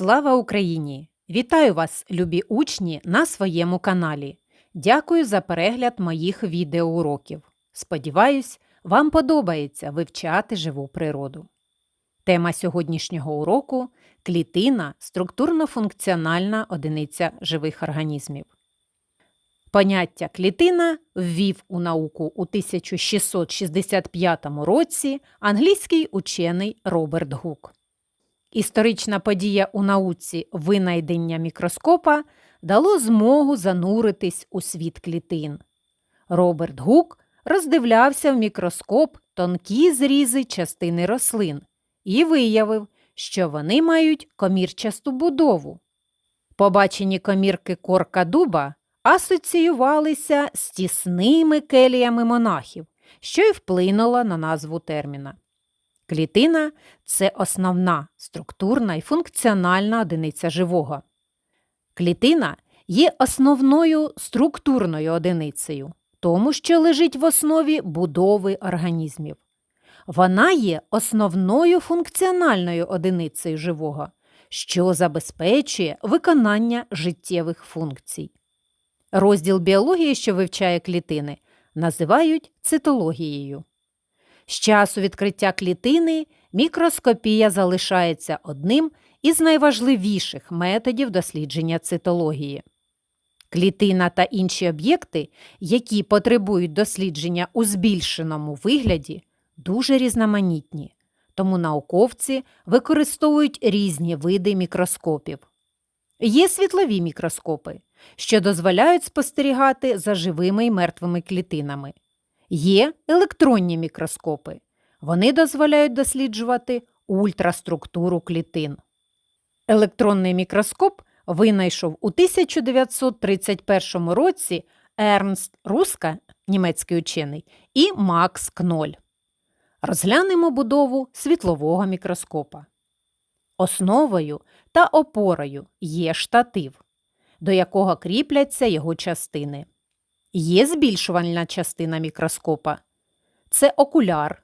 Слава Україні! Вітаю вас, любі учні, на своєму каналі. Дякую за перегляд моїх відеоуроків. Сподіваюсь, вам подобається вивчати живу природу. Тема сьогоднішнього уроку клітина структурно-функціональна одиниця живих організмів. Поняття клітина ввів у науку у 1665 році англійський учений Роберт Гук. Історична подія у науці винайдення мікроскопа дало змогу зануритись у світ клітин. Роберт Гук роздивлявся в мікроскоп тонкі зрізи частини рослин і виявив, що вони мають комірчасту будову. Побачені комірки корка дуба асоціювалися з тісними келіями монахів, що й вплинуло на назву терміна. Клітина це основна структурна і функціональна одиниця живого. Клітина є основною структурною одиницею, тому що лежить в основі будови організмів. Вона є основною функціональною одиницею живого, що забезпечує виконання життєвих функцій. Розділ біології, що вивчає клітини, називають цитологією. З часу відкриття клітини мікроскопія залишається одним із найважливіших методів дослідження цитології. Клітина та інші об'єкти, які потребують дослідження у збільшеному вигляді, дуже різноманітні, тому науковці використовують різні види мікроскопів. Є світлові мікроскопи, що дозволяють спостерігати за живими і мертвими клітинами. Є електронні мікроскопи. Вони дозволяють досліджувати ультраструктуру клітин. Електронний мікроскоп винайшов у 1931 році Ернст Руска, німецький учений, і Макс Кноль. Розглянемо будову світлового мікроскопа. Основою та опорою є штатив, до якого кріпляться його частини. Є збільшувальна частина мікроскопа. Це окуляр,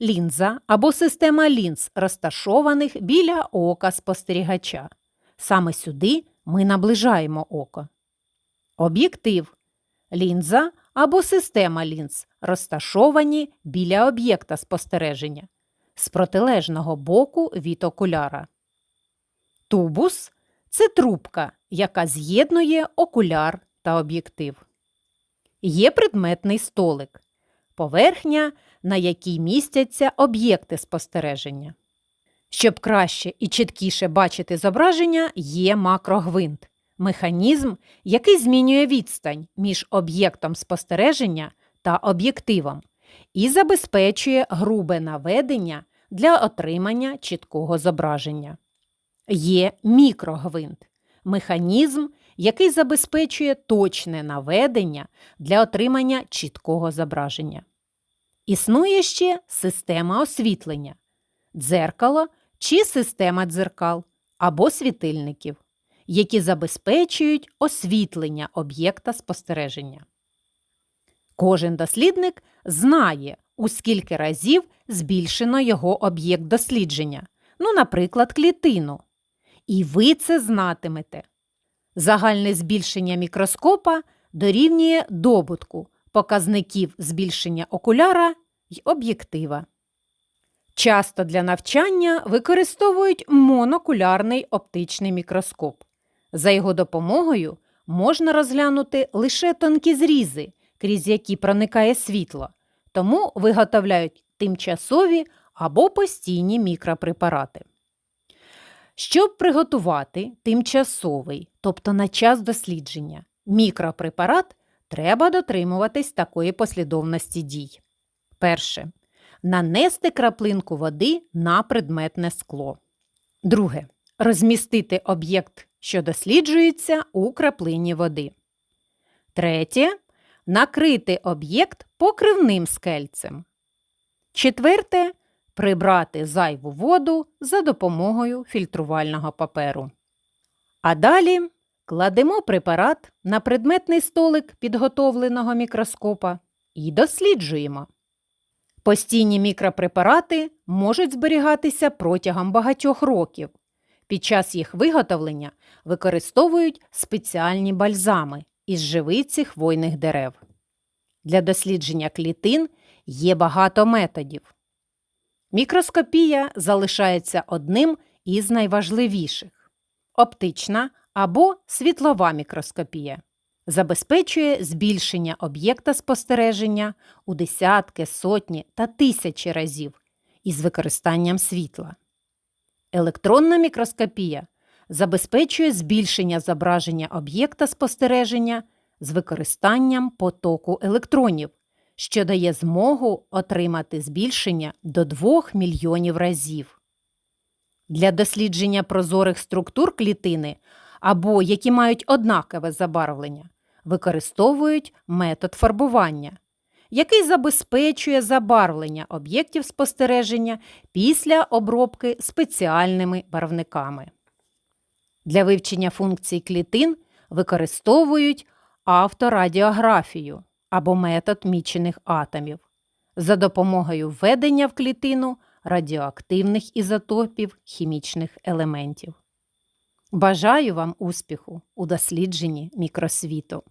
лінза або система лінз, розташованих біля ока спостерігача. Саме сюди ми наближаємо око. Об'єктив лінза або система лінз, розташовані біля об'єкта спостереження з протилежного боку від окуляра. Тубус це трубка, яка з'єднує окуляр та об'єктив. Є предметний столик, поверхня, на якій містяться об'єкти спостереження. Щоб краще і чіткіше бачити зображення, є макрогвинт механізм, який змінює відстань між об'єктом спостереження та об'єктивом і забезпечує грубе наведення для отримання чіткого зображення. Є мікрогвинт механізм, який забезпечує точне наведення для отримання чіткого зображення. Існує ще система освітлення, дзеркало чи система дзеркал або світильників, які забезпечують освітлення об'єкта спостереження. Кожен дослідник знає, у скільки разів збільшено його об'єкт дослідження, ну, наприклад, клітину. І ви це знатимете. Загальне збільшення мікроскопа дорівнює добутку показників збільшення окуляра й об'єктива. Часто для навчання використовують монокулярний оптичний мікроскоп. За його допомогою можна розглянути лише тонкі зрізи, крізь які проникає світло, тому виготовляють тимчасові або постійні мікропрепарати. Щоб приготувати тимчасовий, тобто на час дослідження, мікропрепарат, треба дотримуватись такої послідовності дій. Перше. Нанести краплинку води на предметне скло. Друге. Розмістити об'єкт, що досліджується у краплині води. Третє. Накрити об'єкт покривним скельцем. Четверте прибрати зайву воду за допомогою фільтрувального паперу. А далі кладемо препарат на предметний столик підготовленого мікроскопа і досліджуємо. Постійні мікропрепарати можуть зберігатися протягом багатьох років. Під час їх виготовлення використовують спеціальні бальзами із живиці хвойних дерев. Для дослідження клітин є багато методів. Мікроскопія залишається одним із найважливіших. Оптична або світлова мікроскопія забезпечує збільшення об'єкта спостереження у десятки, сотні та тисячі разів із використанням світла. Електронна мікроскопія забезпечує збільшення зображення об'єкта спостереження з використанням потоку електронів, що дає змогу отримати збільшення до 2 мільйонів разів. Для дослідження прозорих структур клітини або які мають однакове забарвлення, використовують метод фарбування, який забезпечує забарвлення об'єктів спостереження після обробки спеціальними барвниками. Для вивчення функцій клітин використовують авторадіографію або метод мічених атомів за допомогою введення в клітину радіоактивних ізотопів хімічних елементів. Бажаю вам успіху у дослідженні мікросвіту!